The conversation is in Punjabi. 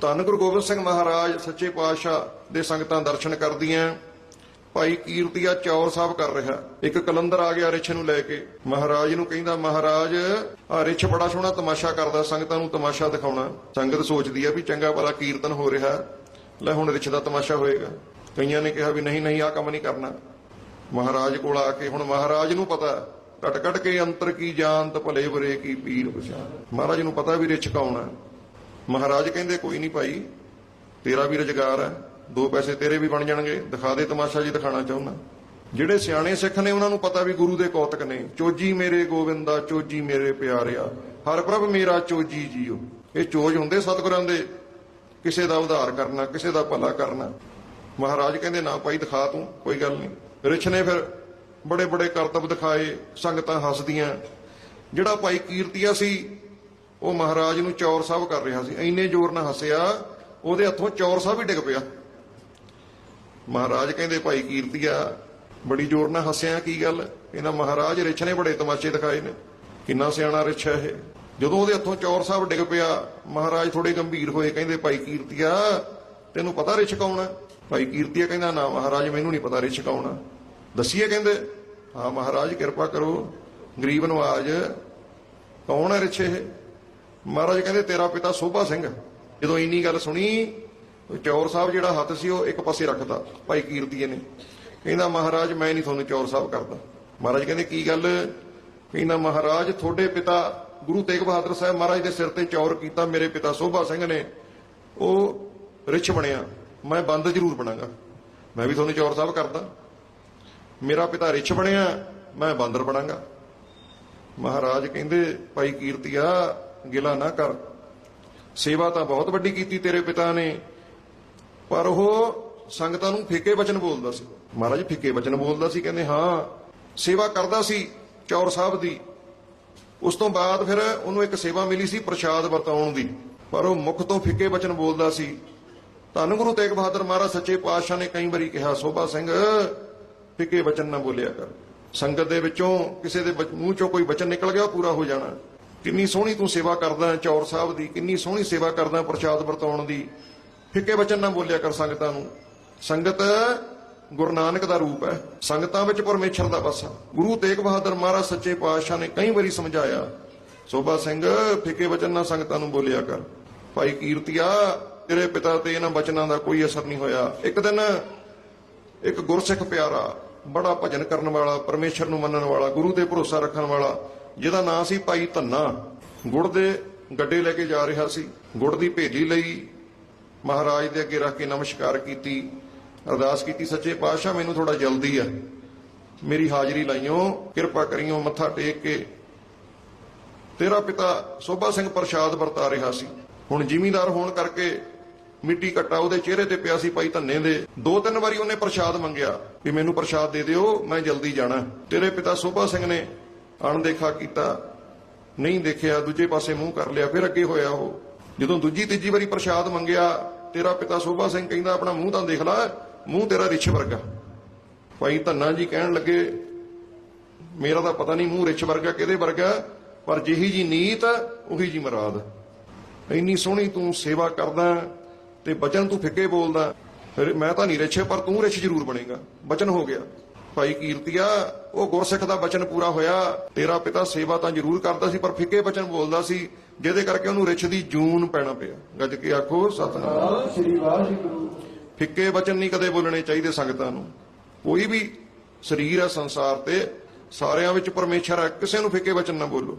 ਧੰਨ ਗੁਰੂ ਗੋਬਿੰਦ ਸਿੰਘ ਮਹਾਰਾਜ ਸੱਚੇ ਪਾਤਸ਼ਾਹ ਦੇ ਸੰਗਤਾਂ ਦਰਸ਼ਨ ਕਰਦੀਆਂ। ਭਾਈ ਕੀਰਤੀਆ ਚੌਰ ਸਾਹਿਬ ਕਰ ਰਿਹਾ। ਇੱਕ ਕਲੰਦਰ ਆ ਗਿਆ ਰਿਛ ਨੂੰ ਲੈ ਕੇ। ਮਹਾਰਾਜ ਨੂੰ ਕਹਿੰਦਾ, ਮਹਾਰਾਜ ਆ ਰਿਛ ਬੜਾ ਸੋਹਣਾ ਤਮਾਸ਼ਾ ਕਰਦਾ, ਸੰਗਤਾਂ ਨੂੰ ਤਮਾਸ਼ਾ ਦਿਖਾਉਣਾ। ਸੰਗਤ ਸੋਚਦੀ ਆ ਵੀ ਚੰਗਾ ਭਲਾ ਕੀਰਤਨ ਹੋ ਰਿਹਾ। ਲੈ ਹੁਣ ਰਿਛ ਦਾ ਤਮਾਸ਼ਾ ਹੋਏਗਾ। ਕਈਆਂ ਨੇ ਕਿਹਾ ਵੀ ਨਹੀਂ ਨਹੀਂ ਆ ਕੰਮ ਨਹੀਂ ਕਰਨਾ। ਮਹਾਰਾਜ ਕੋਲ ਆ ਕੇ ਹੁਣ ਮਹਾਰਾਜ ਨੂੰ ਪਤਾ ਟਟ ਕਟ ਕੇ ਅੰਤਰ ਕੀ ਜਾਣਤ, ਭਲੇ ਬੁਰੇ ਕੀ ਪੀਰ ਪਛਾਣ ਮਹਾਰਾਜ ਨੂੰ ਪਤਾ ਵੀ ਰਿਛ ਕੌਣ ਹੈ ਮਹਾਰਾਜ ਕਹਿੰਦੇ, ਕੋਈ ਨਹੀਂ ਭਾਈ, ਤੇਰਾ ਵੀ ਰੁਜ਼ਗਾਰ ਹੈ, ਦੋ ਪੈਸੇ ਤੇਰੇ ਵੀ ਬਣ ਜਾਣਗੇ, ਦਿਖਾ ਦੇ ਤਮਾਸ਼ਾ ਜੀ ਦਿਖਾਣਾ ਚਾਹੁੰਦਾ। ਜਿਹੜੇ ਸਿਆਣੇ ਸਿੱਖ ਨੇ, ਉਹਨਾਂ ਨੂੰ ਪਤਾ ਵੀ ਗੁਰੂ ਦੇ ਕੌਤਕ ਨੇ, ਚੋਜੀ ਮੇਰੇ ਗੋਵਿੰਦਾ, ਚੋਜੀ ਮੇਰੇ ਪਿਆਰਿਆ, ਹਰ ਪ੍ਰਭ ਮੇਰਾ ਚੋਜੀ ਜੀਓ। ਇਹ ਚੋਜ ਹੁੰਦੇ ਸਤਿਗੁਰਾਂ ਦੇ, ਕਿਸੇ ਦਾ ਉਧਾਰ ਕਰਨਾ, ਕਿਸੇ ਦਾ ਭਲਾ ਕਰਨਾ। ਮਹਾਰਾਜ ਕਹਿੰਦੇ, ਨਾ ਭਾਈ, ਦਿਖਾ ਤੂੰ, ਕੋਈ ਗੱਲ ਨਹੀਂ। ਰਿਛ ਨੇ ਫਿਰ ਬੜੇ ਬੜੇ ਕਰਤਬ ਦਿਖਾਏ, ਸੰਗਤਾਂ ਹੱਸਦੀਆਂ। ਜਿਹੜਾ ਭਾਈ ਕੀਰਤੀਆ ਸੀ ਉਹ ਮਹਾਰਾਜ ਨੂੰ ਚੌਰ ਸਾਹਿਬ ਕਰ ਰਿਹਾ ਸੀ। ਇੰਨੇ ਜ਼ੋਰ ਨਾਲ ਹੱਸਿਆ, ਉਹਦੇ ਹੱਥੋਂ ਚੌਰ ਸਾਹਿਬ ਹੀ ਡਿੱਗ ਪਿਆ। ਮਹਾਰਾਜ ਕਹਿੰਦੇ, ਭਾਈ ਕੀਰਤੀਆ ਬੜੀ ਜ਼ੋਰ ਨਾਲ ਹੱਸਿਆ, ਕੀ ਗੱਲ? ਇਹਨਾਂ ਮਹਾਰਾਜ, ਰਿਛ ਨੇ ਬੜੇ ਤਮਾਸ਼ੇ ਦਿਖਾਏ ਨੇ। ਕਿੰਨਾ ਸਿਆਣਾ ਰਿਛ ਹੈ ਇਹ। ਜਦੋਂ ਉਹਦੇ ਹੱਥੋਂ ਚੌਰ ਸਾਹਿਬ ਡਿੱਗ ਪਿਆ, ਮਹਾਰਾਜ ਥੋੜੇ ਗੰਭੀਰ ਹੋਏ, ਕਹਿੰਦੇ, ਭਾਈ ਕੀਰਤੀਆ ਤੈਨੂੰ ਪਤਾ ਰਿਛ ਕੌਣ ਹੈ ਭਾਈ ਕੀਰਤੀਆ ਕਹਿੰਦਾ, ਨਾ ਮਹਾਰਾਜ, ਮੈਨੂੰ ਨਹੀਂ ਪਤਾ ਰਿਛ ਕੌਣ ਹੈ ਦੱਸੀਏ ਕਹਿੰਦੇ, ਹਾਂ ਮਹਾਰਾਜ, ਕਿਰਪਾ ਕਰੋ, ਗਰੀਬ ਨਵਾਜ, ਕੌਣ ਹੈ ਰਿਛ ਇਹ? ਮਹਾਰਾਜ ਕਹਿੰਦੇ, ਤੇਰਾ ਪਿਤਾ ਸੋਭਾ ਸਿੰਘ। ਜਦੋਂ ਇੰਨੀ ਗੱਲ ਸੁਣੀ ਚੌਰ ਸਾਹਿਬ ਜਿਹੜਾ ਹੱਥ ਸੀ, ਉਹ ਇੱਕ ਪਾਸੇ ਰੱਖਦਾ ਭਾਈ ਕੀਰਤੀਏ ਨੇ। ਕਹਿੰਦਾ, ਮਹਾਰਾਜ, ਮੈਂ ਨਹੀਂ ਤੁਹਾਨੂੰ ਚੌਰ ਸਾਹਿਬ ਕਰਦਾ। ਮਹਾਰਾਜ ਕਹਿੰਦੇ, ਕੀ ਗੱਲ? ਕਹਿੰਦਾ, ਮਹਾਰਾਜ, ਤੁਹਾਡੇ ਪਿਤਾ ਗੁਰੂ ਤੇਗ ਬਹਾਦਰ ਸਾਹਿਬ ਮਹਾਰਾਜ ਦੇ ਸਿਰ ਤੇ ਚੌਰ ਕੀਤਾ, ਮੇਰੇ ਪਿਤਾ ਸੋਭਾ ਸਿੰਘ ਨੇ। ਉਹ ਰਿਛ ਬਣਿਆ। ਮੈਂ ਬੰਦ ਜ਼ਰੂਰ ਬਣਾਂਗਾ। ਮੈਂ ਵੀ ਤੁਹਾਨੂੰ ਚੌਰ ਸਾਹਿਬ ਕਰਦਾ। ਮੇਰਾ ਪਿਤਾ ਰਿਛ ਬਣਿਆ, ਮੈਂ ਬਾਂਦਰ ਬਣਾਂਗਾ। ਮਹਾਰਾਜ ਕਹਿੰਦੇ, ਭਾਈ ਕੀਰਤੀਆ ਗਿਲਾ ਨਾ ਕਰ। ਸੇਵਾ ਤਾਂ ਬਹੁਤ ਵੱਡੀ ਕੀਤੀ ਤੇਰੇ ਪਿਤਾ ਨੇ। ਪਰ ਉਹ ਸੰਗਤਾਂ ਨੂੰ ਫਿੱਕੇ ਵਚਨ ਬੋਲਦਾ ਸੀ। ਮਹਾਰਾਜ, ਫਿੱਕੇ ਵਚਨ ਬੋਲਦਾ ਸੀ, ਕਹਿੰਦੇ, ਹਾਂ, ਸੇਵਾ ਕਰਦਾ ਸੀ ਚੌਰ ਸਾਹਿਬ ਦੀ। ਉਸ ਤੋਂ ਬਾਅਦ ਫਿਰ ਉਹਨੂੰ ਇੱਕ ਸੇਵਾ ਮਿਲੀ ਸੀ ਪ੍ਰਸ਼ਾਦ ਵਰਤਾਉਣ ਦੀ। ਪਰ ਉਹ ਮੁਖ ਤੋਂ ਫਿੱਕੇ ਵਚਨ ਬੋਲਦਾ ਸੀ। ਧੰਨ ਗੁਰੂ ਤੇਗ ਬਹਾਦਰ ਮਹਾਰਾਜ, ਸੱਚੇ ਪਾਤਸ਼ਾਹ ਨੇ ਕਈ ਵਾਰੀ ਕਿਹਾ, ਸੋਭਾ ਸਿੰਘ, ਫਿੱਕੇ ਵਚਨ ਨਾ ਬੋਲਿਆ ਕਰ। ਸੰਗਤ ਦੇ ਵਿੱਚੋਂ ਕਿਸੇ ਦੇ ਮੂੰਹ ਚੋਂ ਕੋਈ ਵਚਨ ਨਿਕਲ ਗਿਆ, ਉਹ ਪੂਰਾ ਹੋ ਜਾਣਾ। ਕਿੰਨੀ ਸੋਹਣੀ ਤੂੰ ਸੇਵਾ ਕਰਦਾ ਚੌਰ ਸਾਹਿਬ ਦੀ, ਕਿੰਨੀ ਸੋਹਣੀ ਸੇਵਾ ਕਰਦਾ ਪ੍ਰਸ਼ਾਦ ਵਰਤਾਉਣ ਦੀ। ਫਿੱਕੇ ਵਚਨ ਨਾ ਬੋਲਿਆ ਕਰ ਸੰਗਤਾਂ ਨੂੰ। ਸੰਗਤ ਗੁਰੂ ਨਾਨਕ ਦਾ ਰੂਪ ਹੈ। ਸੰਗਤਾਂ ਵਿੱਚ ਪਰਮੇਸ਼ਰ ਦਾ ਵਸਾ ਗੁਰੂ ਤੇਗ ਬਹਾਦਰ ਮਹਾਰਾਜ ਸੱਚੇ ਪਾਤਸ਼ਾਹ ਨੇ ਕਈ ਵਾਰੀ ਸਮਝਾਇਆ, ਸੋਭਾ ਸਿੰਘ, ਫਿੱਕੇ ਵਚਨ ਨਾਲ ਸੰਗਤਾਂ ਨੂੰ ਬੋਲਿਆ ਕਰ। ਭਾਈ ਕੀਰਤੀਆ, ਤੇਰੇ ਪਿਤਾ ਤੇ ਇਹਨਾਂ ਬਚਨਾਂ ਦਾ ਕੋਈ ਅਸਰ ਨਹੀਂ ਹੋਇਆ। ਇੱਕ ਦਿਨ ਇੱਕ ਗੁਰਸਿੱਖ ਪਿਆਰਾ, ਬੜਾ ਭਜਨ ਕਰਨ ਵਾਲਾ, ਪਰਮੇਸ਼ਰ ਨੂੰ ਮੰਨਣ ਵਾਲਾ, ਗੁਰੂ ਤੇ ਭਰੋਸਾ ਰੱਖਣ ਵਾਲਾ ਜਿਹਦਾ ਨਾਂ ਸੀ ਭਾਈ ਧੰਨਾ। ਗੁੜ ਦੇ ਗੱਡੇ ਲੈ ਕੇ ਜਾ ਰਿਹਾ ਸੀ। ਗੁੜ ਦੀ ਭੇਜੀ ਲਈ ਮਹਾਰਾਜ ਦੇ ਅੱਗੇ ਰੱਖ ਕੇ ਨਮਸਕਾਰ ਕੀਤੀ, ਅਰਦਾਸ ਕੀਤੀ, ਸੱਚੇ ਪਾਤਸ਼ਾਹ, ਮੈਨੂੰ ਥੋੜਾ ਜਲਦੀ ਹੈ ਮੇਰੀ ਹਾਜ਼ਰੀ ਲਾਈਓ, ਕਿਰਪਾ ਕਰਿਓ, ਮੱਥਾ ਟੇਕ ਕੇ। ਤੇਰਾ ਪਿਤਾ ਸੋਭਾ ਸਿੰਘ ਪ੍ਰਸ਼ਾਦ ਵਰਤਾ ਰਿਹਾ ਸੀ। ਹੁਣ ਜ਼ਿਮੀਂਦਾਰ ਹੋਣ ਕਰਕੇ ਮਿੱਟੀ ਕੱਟਾ ਉਹਦੇ ਚਿਹਰੇ ਤੇ ਪਿਆ ਸੀ ਭਾਈ ਧੰਨੇ ਦੇ। ਦੋ ਤਿੰਨ ਵਾਰੀ ਉਹਨੇ ਪ੍ਰਸ਼ਾਦ ਮੰਗਿਆ ਵੀ ਮੈਨੂੰ ਪ੍ਰਸ਼ਾਦ ਦੇ ਦਿਓ, ਮੈਂ ਜਲਦੀ ਜਾਣਾ। ਤੇਰੇ ਪਿਤਾ ਸੋਭਾ ਸਿੰਘ ਨੇ ਅਣਦੇਖਾ ਕੀਤਾ, ਨਹੀਂ ਦੇਖਿਆ, ਦੂਜੇ ਪਾਸੇ ਮੂੰਹ ਕਰ ਲਿਆ, ਫਿਰ ਅੱਗੇ ਹੋਇਆ ਉਹ। ਜਦੋਂ ਦੂਜੀ ਤੀਜੀ ਵਾਰੀ ਪ੍ਰਸ਼ਾਦ ਮੰਗਿਆ, ਤੇਰਾ ਪਿਤਾ ਸੋਭਾ ਸਿੰਘ ਕਹਿੰਦਾ, ਆਪਣਾ ਮੂੰਹ ਤਾਂ ਦੇਖ ਲੈ, ਮੂੰਹ ਤੇਰਾ ਰਿਛ ਵਰਗਾ। ਭਾਈ ਧੰਨਾ ਜੀ ਕਹਿਣ ਲੱਗੇ, ਮੇਰਾ ਤਾਂ ਪਤਾ ਨਹੀਂ ਮੂੰਹ ਰਿਛ ਵਰਗਾ ਕਿਹਦੇ ਵਰਗਾ, ਪਰ ਜਿਹੀ ਜੀ ਨੀਤ, ਉਹੀ ਜੀ ਮਰਾਦ। ਇੰਨੀ ਸੋਹਣੀ ਤੂੰ ਸੇਵਾ ਕਰਦਾ ਤੇ ਬਚਨ ਤੂੰ ਫਿੱਕੇ ਬੋਲਦਾ। ਫਿਰ ਮੈਂ ਤਾਂ ਨਹੀਂ ਰਿਛ, ਪਰ ਤੂੰ ਰਿਛ ਜ਼ਰੂਰ ਬਣੇਗਾ। ਬਚਨ ਹੋ ਗਿਆ। ਭਾਈ ਕੀਰਤੀਆ ਉਹ ਗੁਰਸਿੱਖ ਦਾ ਬਚਨ ਪੂਰਾ ਹੋਇਆ। ਤੇਰਾ ਪਿਤਾ ਸੇਵਾ ਤਾਂ ਜ਼ਰੂਰ ਕਰਦਾ ਸੀ ਪਰ ਫਿੱਕੇ ਬਚਨ ਬੋਲਦਾ ਸੀ ਜਿਹਦੇ ਕਰਕੇ ਉਹਨੂੰ ਰਿਛ ਦੀ ਜੂਨ ਪੈਣਾ ਪਿਆ। ਗੱਜ ਕੇ ਆਖੋ ਸਤਨਾਮ। ਸ੍ਰੀ ਵਾਹਿਗੁਰੂ। ਫਿੱਕੇ ਬਚਨ ਨਹੀਂ ਕਦੇ ਬੋਲਣੇ ਚਾਹੀਦੇ ਸੰਗਤਾਂ ਨੂੰ। ਕੋਈ ਵੀ ਸਰੀਰ ਹੈ ਸੰਸਾਰ ਤੇ ਸਾਰਿਆਂ ਵਿੱਚ ਪਰਮੇਸ਼ਰ ਹੈ ਕਿਸੇ ਨੂੰ ਫਿੱਕੇ ਬਚਨ ਨਾ ਬੋਲੋ।